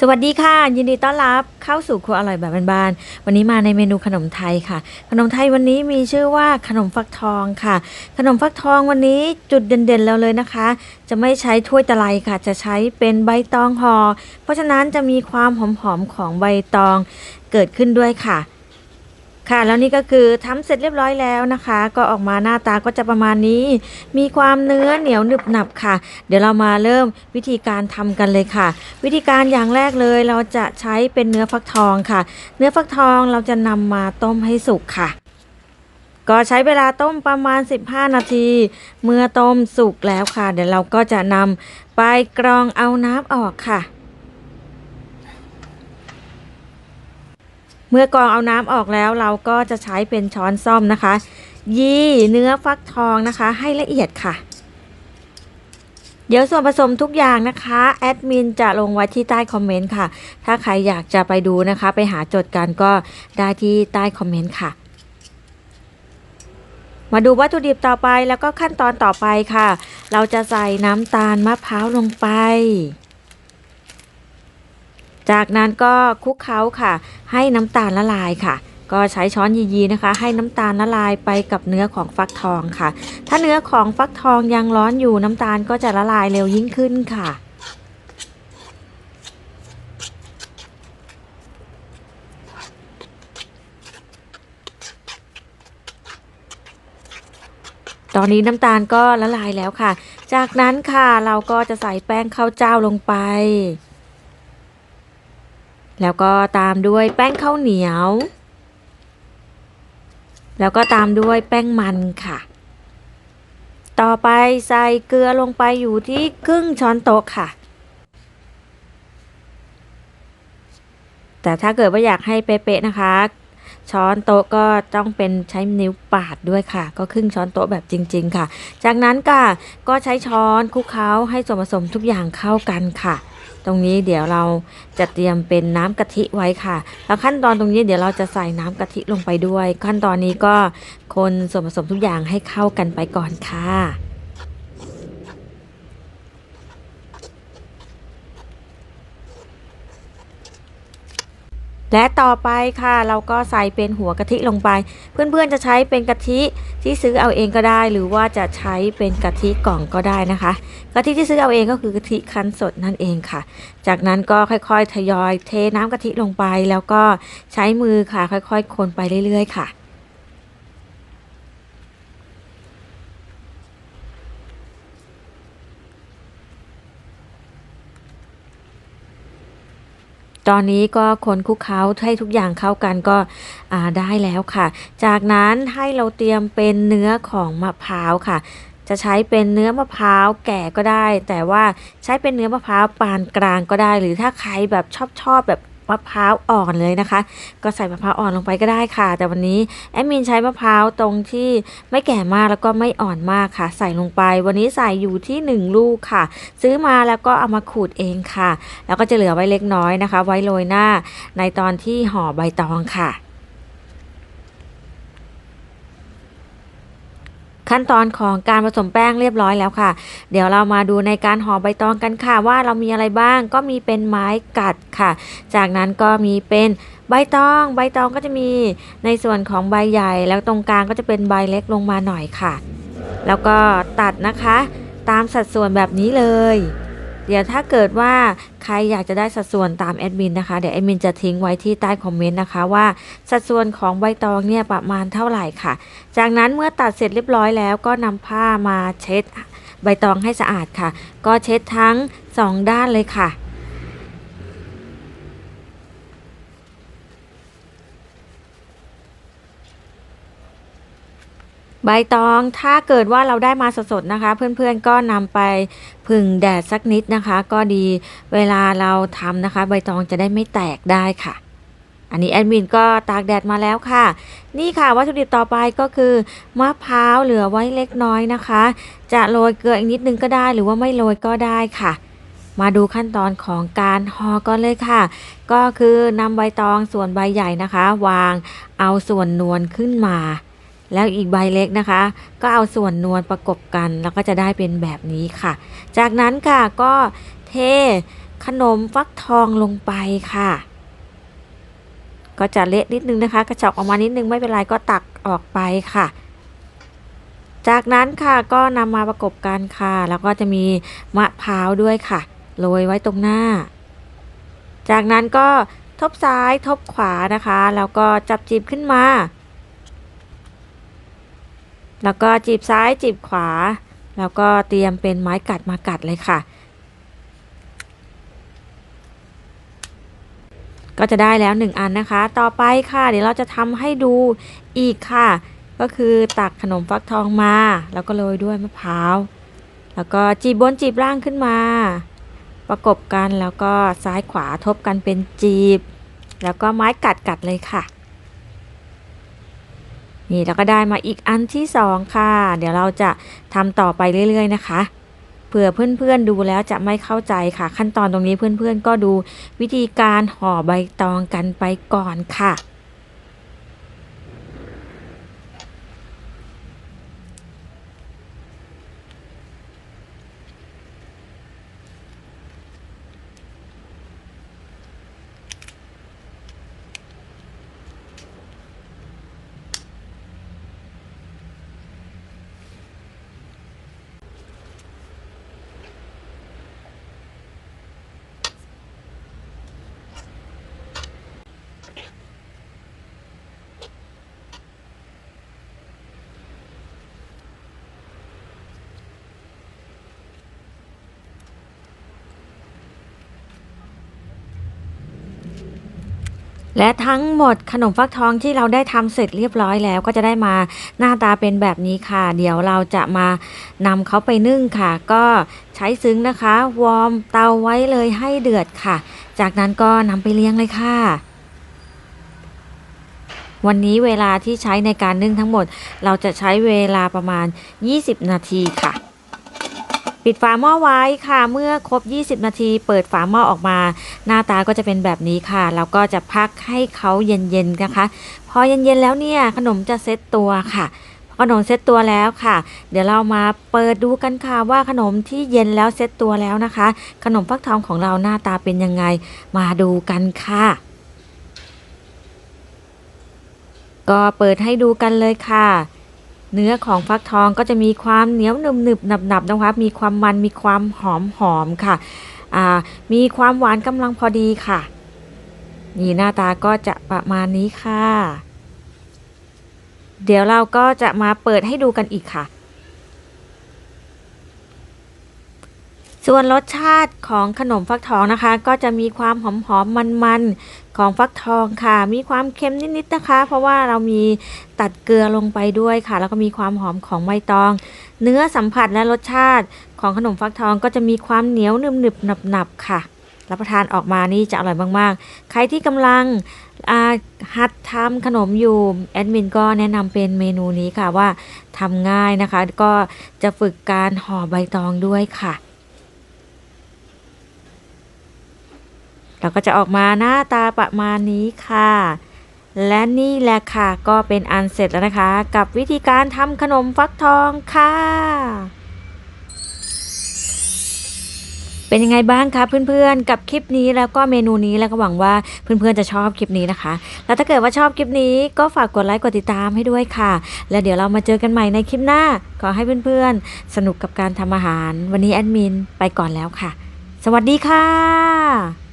สวัสดีค่ะ ยินดีต้อนรับเข้าสู่ครัวอร่อยแบบบ้านๆวันนี้มาในเมนูขนมไทยค่ะ ขนมไทยวันนี้มีชื่อว่าขนมฟักทองค่ะ ขนมฟักทองวันนี้จุดเด่นๆเราเลยนะคะ จะไม่ใช้ถ้วยตะไลค่ะ จะใช้เป็นใบตองห่อเพราะฉะนั้นจะมีความหอมๆของใบตองเกิดขึ้นด้วยค่ะ ค่ะแล้วนี่ก็คือทำเสร็จเรียบร้อยแล้วนะคะ ก็ออกมาหน้าตาก็จะประมาณนี้ มีความเนื้อเหนียวหนึบหนับค่ะ เดี๋ยวเรามาเริ่มวิธีการทำกันเลยค่ะ วิธีการอย่างแรกเลยเราจะใช้เป็นเนื้อฟักทองค่ะ เนื้อฟักทองเราจะนำมาต้มให้สุกค่ะ ก็ใช้เวลาต้มประมาณ 15 นาที เมื่อต้มสุกแล้วค่ะ เดี๋ยวเราก็จะนำไปกรองเอาน้ำออกค่ะ มื่อกรองเอาน้ำออกแล้วเราก็จะใช้เป็นช้อนซ่อมนะคะ ยี่เนื้อฟักทองนะคะ ให้ละเอียดค่ะ เดี๋ยวส่วนผสมทุกอย่างนะคะแอดมินจะลงไว้ที่ใต้คอมเมนต์ค่ะ ถ้าใครอยากจะไปดูนะคะ ไปหาจดกันก็ได้ที่ใต้คอมเมนต์ค่ะมาดูวัตถุดิบต่อไปแล้วก็ขั้นตอนต่อไปค่ะ เราจะใส่น้ำตาลมะพร้าวลงไป จากนั้นก็คลุกเคล้าค่ะ ให้น้ำตาลละลายค่ะ ก็ใช้ช้อนยีๆนะคะ ให้น้ำตาลละลายไปกับเนื้อของฟักทองค่ะ ถ้าเนื้อของฟักทองยังร้อนอยู่น้ำตาลก็จะละลายเร็วยิ่งขึ้นค่ะตอนนี้น้ำตาลก็ละลายแล้วค่ะ จากนั้นค่ะเราก็จะใส่แป้งข้าวเจ้าลงไป แล้วก็ตามด้วยแป้งข้าวเหนียว แล้วก็ตามด้วยแป้งมันค่ะ ต่อไปใส่เกลือลงไปอยู่ที่ครึ่งช้อนโต๊ะค่ะ แต่ถ้าเกิดว่าอยากให้เป๊ะๆนะคะ ช้อนโต๊ะก็ต้องเป็นใช้นิ้วปาดด้วยค่ะ ก็ครึ่งช้อนโต๊ะแบบจริง ๆ ค่ะ จากนั้นค่ะก็ใช้ช้อนคลุกเคล้าให้ส่วนผสมทุกอย่างเข้ากันค่ะ ตรงนี้เดี๋ยวเราจะเตรียมเป็นน้ำกะทิไว้ค่ะ แล้วขั้นตอนตรงนี้เดี๋ยวเราจะใส่น้ำกะทิลงไปด้วย ขั้นตอนนี้ก็คนส่วนผสมทุกอย่างให้เข้ากันไปก่อนค่ะ และต่อไปค่ะ เราก็ใส่เป็นหัวกะทิลงไป เพื่อนๆจะใช้เป็นกะทิที่ซื้อเอาเองก็ได้ หรือว่าจะใช้เป็นกะทิกล่องก็ได้นะคะกะทิที่ซื้อเอาเองก็คือกะทิคั้นสดนั่นเองค่ะ จากนั้นก็ค่อยๆทยอยเทน้ำกะทิลงไป แล้วก็ใช้มือค่ะค่อยๆ คนไปเรื่อยๆค่ะ ตอนนี้ก็คนคลุกเคล้าให้ทุกอย่างเข้ากันก็ได้แล้วค่ะ จากนั้นให้เราเตรียมเป็นเนื้อของมะพร้าวค่ะจะใช้เป็นเนื้อมะพร้าวแก่ก็ได้ แต่ว่าใช้เป็นเนื้อมะพร้าวปานกลางก็ได้ หรือถ้าใครแบบชอบชอบแบบ มะพร้าวอ่อนเลยนะคะ ก็ใส่มะพร้าวอ่อนลงไปก็ได้ค่ะ แต่วันนี้แอดมินใช้มะพร้าวตรงที่ไม่แก่มากแล้วก็ไม่อ่อนมากค่ะ ใส่ลงไป วันนี้ใส่อยู่ที่หนึ่งลูกค่ะ ซื้อมาแล้วก็เอามาขูดเองค่ะ แล้วก็จะเหลือไว้เล็กน้อยนะคะ ไว้โรยหน้าในตอนที่ห่อใบตองค่ะ ขั้นตอนของการผสมแป้งเรียบร้อยแล้วค่ะ เดี๋ยวเรามาดูในการห่อใบตองกันค่ะ ว่าเรามีอะไรบ้างก็มีเป็นไม้กัดค่ะ จากนั้นก็มีเป็นใบตอง ใบตองก็จะมีในส่วนของใบใหญ่ แล้วตรงกลางก็จะเป็นใบเล็กลงมาหน่อยค่ะ แล้วก็ตัดนะคะ ตามสัดส่วนแบบนี้เลย เดี๋ยวถ้าเกิดว่าใครอยากจะได้สัดส่วนตามแอดมินนะคะ เดี๋ยวแอดมินจะทิ้งไว้ที่ใต้คอมเมนต์นะคะว่าสัดส่วนของใบตองเนี่ยประมาณเท่าไหร่ค่ะ จากนั้นเมื่อตัดเสร็จเรียบร้อยแล้วก็นำผ้ามาเช็ดใบตองให้สะอาดค่ะ ก็เช็ดทั้งสองด้านเลยค่ะ ใบตองถ้าเกิดว่าเราได้มาสดๆนะคะ เพื่อนๆก็นำไปผึ่งแดดสักนิดนะคะ ก็ดีเวลาเราทำนะคะ ใบตองจะได้ไม่แตกได้ค่ะ อันนี้แอดมินก็ตากแดดมาแล้วค่ะ นี่ค่ะวัตถุดิบต่อไปก็คือ มะพร้าวเหลือไว้เล็กน้อยนะคะ จะโรยเกลืออีกนิดนึงก็ได้หรือว่าไม่โรยก็ได้ค่ะมาดูขั้นตอนของการห่อก่อนเลยค่ะ ก็คือนำใบตองส่วนใบใหญ่นะคะ วางเอาส่วนนวลขึ้นมา แล้วอีกใบเล็กนะคะ ก็เอาส่วนนวลประกบกัน แล้วก็จะได้เป็นแบบนี้ค่ะ จากนั้นค่ะก็เทขนมฟักทองลงไปค่ะ ก็จะเละนิดนึงนะคะ กระชอกออกมานิดนึงไม่เป็นไรก็ตักออกไปค่ะ จากนั้นค่ะก็นำมาประกบกันค่ะ แล้วก็จะมีมะพร้าวด้วยค่ะโรยไว้ตรงหน้า จากนั้นก็ทบซ้ายทบขวานะคะ แล้วก็จับจีบขึ้นมา แล้วก็จีบซ้ายจีบขวา แล้วก็เตรียมเป็นไม้กัดมากัดเลยค่ะ ก็จะได้แล้วหนึ่งอันนะคะ ต่อไปค่ะ เดี๋ยวเราจะทำให้ดูอีกค่ะ ก็คือตักขนมฟักทองมา แล้วก็โรยด้วยมะพร้าว แล้วก็จีบบนจีบล่างขึ้นมา ประกบกันแล้วก็ซ้ายขวาทบกันเป็นจีบ แล้วก็ไม้กัดกัดเลยค่ะ นี่แล้วก็ได้มาอีกอันที่สองค่ะ เดี๋ยวเราจะทำต่อไปเรื่อย ๆ นะคะเผื่อเพื่อนๆดูแล้วจะไม่เข้าใจค่ะ ขั้นตอนตรงนี้เพื่อนๆก็ดูวิธีการห่อใบตองกันไปก่อนค่ะ และทั้งหมดขนมฟักทองที่เราได้ทำเสร็จเรียบร้อยแล้วก็จะได้มาหน้าตาเป็นแบบนี้ค่ะ เดี๋ยวเราจะมานำเขาไปนึ่งค่ะ ก็ใช้ซึ้งนะคะ วอร์มเตาไว้เลยให้เดือดค่ะ จากนั้นก็นำไปเลี้ยงเลยค่ะวันนี้เวลาที่ใช้ในการนึ่งทั้งหมด เราจะใช้เวลาประมาณ 20 นาทีค่ะ ปิดฝาหม้อไว้ค่ะ เมื่อครบ 20 นาที เปิดฝาหม้อออกมา หน้าตาก็จะเป็นแบบนี้ค่ะ แล้วก็จะพักให้เขาเย็นๆนะคะ พอเย็นๆแล้วเนี่ยขนมจะเซ็ตตัวค่ะขนมเซ็ตตัวแล้วค่ะ เดี๋ยวเรามาเปิดดูกันค่ะว่าขนมที่เย็นแล้วเซ็ตตัวแล้วนะคะ ขนมฟักทองของเราหน้าตาเป็นยังไง มาดูกันค่ะ ก็เปิดให้ดูกันเลยค่ะ เนื้อของฟักทองก็จะมีความเหนียวหนึบหนึบหนับหนับๆนะคะ มีความมันมีความหอมหอมค่ะอ่ามีความหวานกำลังพอดีค่ะ นี่หน้าตาก็จะประมาณนี้ค่ะ เดี๋ยวเราก็จะมาเปิดให้ดูกันอีกค่ะ ส่วนรสชาติของขนมฟักทองนะคะ ก็จะมีความหอมหอมมันๆของฟักทองค่ะ มีความเค็มนิดๆนะคะ เพราะว่าเรามีตัดเกลือลงไปด้วยค่ะ แล้วก็มีความหอมของใบตอง เนื้อสัมผัสและรสชาติของขนมฟักทองก็จะมีความเหนียวหนึบหนึบหนับหนับๆค่ะรับประทานออกมานี่จะอร่อยมากๆ ใครที่กำลังหัดทำขนมอยู่แอดมินก็แนะนำเป็นเมนูนี้ค่ะว่าทำง่ายนะคะ ก็จะฝึกการห่อใบตองด้วยค่ะ เราก็จะออกมาหน้าตาประมาณนี้ค่ะ และนี่แหละค่ะก็เป็นอันเสร็จแล้วนะคะ กับวิธีการทำขนมฟักทองค่ะ เป็นยังไงบ้างคะเพื่อนๆ กับคลิปนี้แล้วก็เมนูนี้แล้วก็หวังว่าเพื่อนๆจะชอบคลิปนี้นะคะ แล้วถ้าเกิดว่าชอบคลิปนี้ก็ฝากกดไลค์กดติดตามให้ด้วยค่ะ และเดี๋ยวเรามาเจอกันใหม่ในคลิปหน้า ขอให้เพื่อนๆ สนุกกับการทำอาหาร วันนี้แอดมินไปก่อนแล้วค่ะ สวัสดีค่ะ